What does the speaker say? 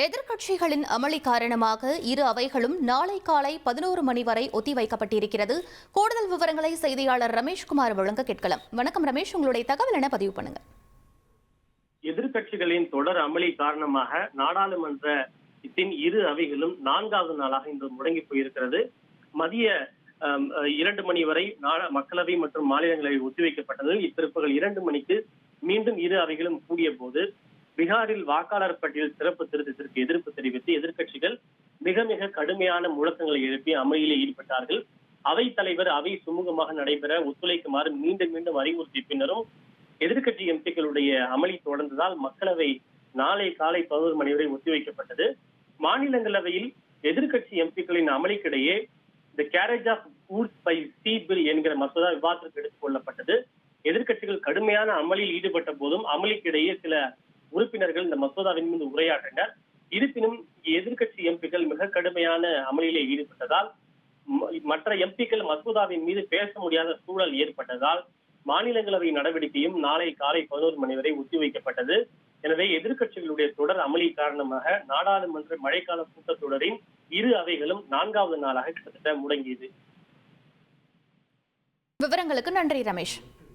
எதிர்க்கட்சிகளின் அமளி காரணமாக இரு அவைகளும் நாளை காலை பதினோரு மணி வரை ஒத்திவைக்கப்பட்டிருக்கிறது. கூடுதல் விவரங்களை செய்தியாளர் ரமேஷ்குமார் வழங்க கேட்கலாம். வணக்கம் ரமேஷ் உங்களுடைய தகவல் என பதிவு பண்ணுங்க. எதிர்க்கட்சிகளின் தொடர் அமளி காரணமாக நாடாளுமன்றத்தின் இரு அவைகளும் நான்காவது நாளாக இன்று முடங்கி போயிருக்கிறது. மதிய இரண்டு மணி வரை மக்களவை மற்றும் மாநிலங்களவை ஒத்திவைக்கப்பட்டது. இப்பிற்பகல் இரண்டு மணிக்கு மீண்டும் இரு அவைகளும் கூடிய போது பீகாரில் வாக்காளர் பட்டியல் சிறப்பு திருத்தத்திற்கு எதிர்ப்பு தெரிவித்து எதிர்க்கட்சிகள் மிக மிக கடுமையான முழக்கங்களை எழுப்பி அமளியிலே ஈடுபட்டார்கள். அவை தலைவர் அவை சுமூகமாக நடைபெற ஒத்துழைக்குமாறு மீண்டும் மீண்டும் அறிவுறுத்திய பின்னரும் எதிர்க்கட்சி எம்பிக்களுடைய அமளி தொடர்ந்ததால் மக்களவை நாளை காலை பதினோரு மணி வரை ஒத்திவைக்கப்பட்டது மாநிலங்களவையில் எதிர்க்கட்சி எம்பிக்களின் அமளிக்கிடையே the carriage of goods by sea bill என்கிற மசோதா விவாதத்திற்கு எடுத்துக் கொள்ளப்பட்டது. எதிர்க்கட்சிகள் கடுமையான அமளியில் ஈடுபட்ட போதும் அமளிக்கிடையே சில உறுப்பினர்கள் இந்த மசோதாவின் மீது உரையாற்றினர். இருப்பினும் எதிர்கட்சி எம்பிக்கள் மிக கடுமையான அமளியிலே ஈடுபட்டதால் மற்ற எம்பிக்கள் மசோதாவின் மீது பேச முடியாத சூழல் ஏற்பட்டதால் மாநிலங்களவை நடவடிக்கையும் நாளை காலை பதினோரு மணி வரை ஒத்திவைக்கப்பட்டது. எனவே எதிர்க்கட்சிகளுடைய தொடர் அமளி காரணமாக நாடாளுமன்ற மழைக்கால கூட்டத்தொடரின் இரு அவைகளும் நான்காவது நாளாக கிட்டத்தட்ட முடங்கியது. விவரங்களுக்கு நன்றி ரமேஷ்.